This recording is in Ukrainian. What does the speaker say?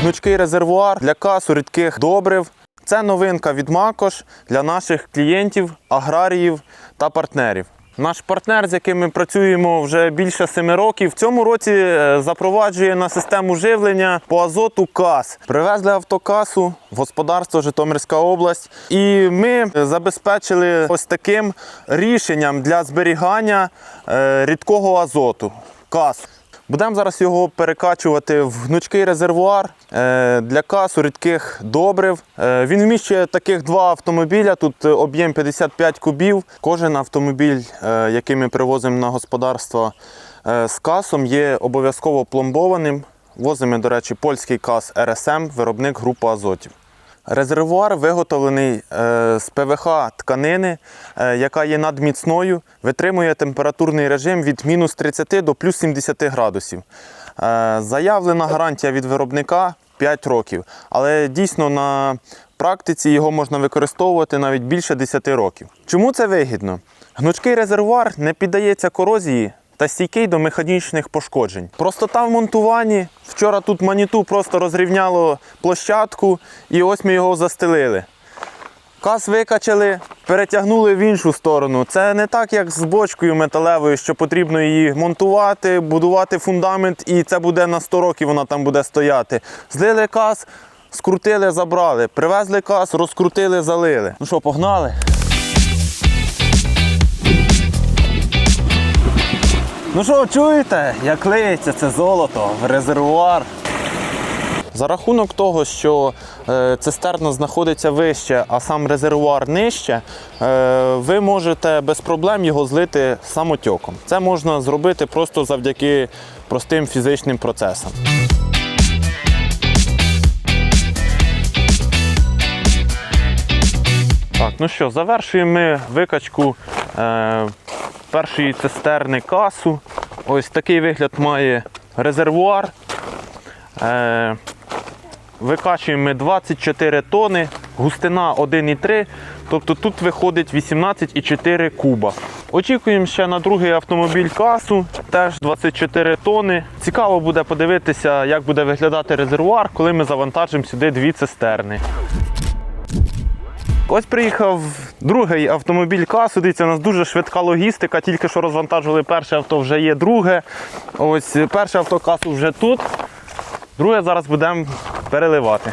гнучкий резервуар для касу рідких добрив. Це новинка від Макош для наших клієнтів, аграріїв та партнерів. Наш партнер, з яким ми працюємо вже більше семи років, в цьому році е, запроваджує на систему живлення по азоту КАС. Привезли автокасу в господарство Житомирська область, і ми забезпечили ось таким рішенням для зберігання е, рідкого азоту. КАС. Будемо зараз його перекачувати в гнучкий резервуар е, для касу рідких добрив. Е, Він вміщує таких два автомобіля. Тут об'єм 55 кубів. Кожен автомобіль, е, який ми привозимо на господарство е, з касом, є обов'язково пломбованим. Возимо, до речі, польський кас РСМ, виробник групи азотів. Резервуар виготовлений е, з ПВХ тканини, е, яка є надміцною, витримує температурний режим від мінус 30 до плюс 70 градусів. Е, Заявлена гарантія від виробника 5 років, але дійсно на практиці його можна використовувати навіть більше 10 років. Чому це вигідно? Гнучкий резервуар не піддається корозії та стійкий до механічних пошкоджень. Простота в монтуванні. Вчора тут маніту просто розрівняло площадку, і ось ми його застелили. Каз викачали, перетягнули в іншу сторону. Це не так, як з бочкою металевою, що потрібно її монтувати, будувати фундамент, і це буде на 100 років, вона там буде стояти. Злили каз, скрутили, забрали. Привезли каз, розкрутили, залили. Ну що, погнали? Ну що, чуєте, як лиється це золото в резервуар? За рахунок того, що е, цистерна знаходиться вище, а сам резервуар нижче, е, ви можете без проблем його злити самотьоком. Це можна зробити просто завдяки простим фізичним процесам. Так, ну що, завершуємо ми викачку е, першої цистерни касу. Ось такий вигляд має резервуар. Е, викачуємо ми 24 тони, густина 1,3, тобто тут виходить 18,4 куба. Очікуємо ще на другий автомобіль касу, теж 24 тони. Цікаво буде подивитися, як буде виглядати резервуар, коли ми завантажимо сюди дві цистерни. Ось приїхав другий автомобіль касу. Дивіться, у нас дуже швидка логістика. Тільки що розвантажили перше авто, вже є друге. Ось перше авто касу вже тут. Друге зараз будемо переливати.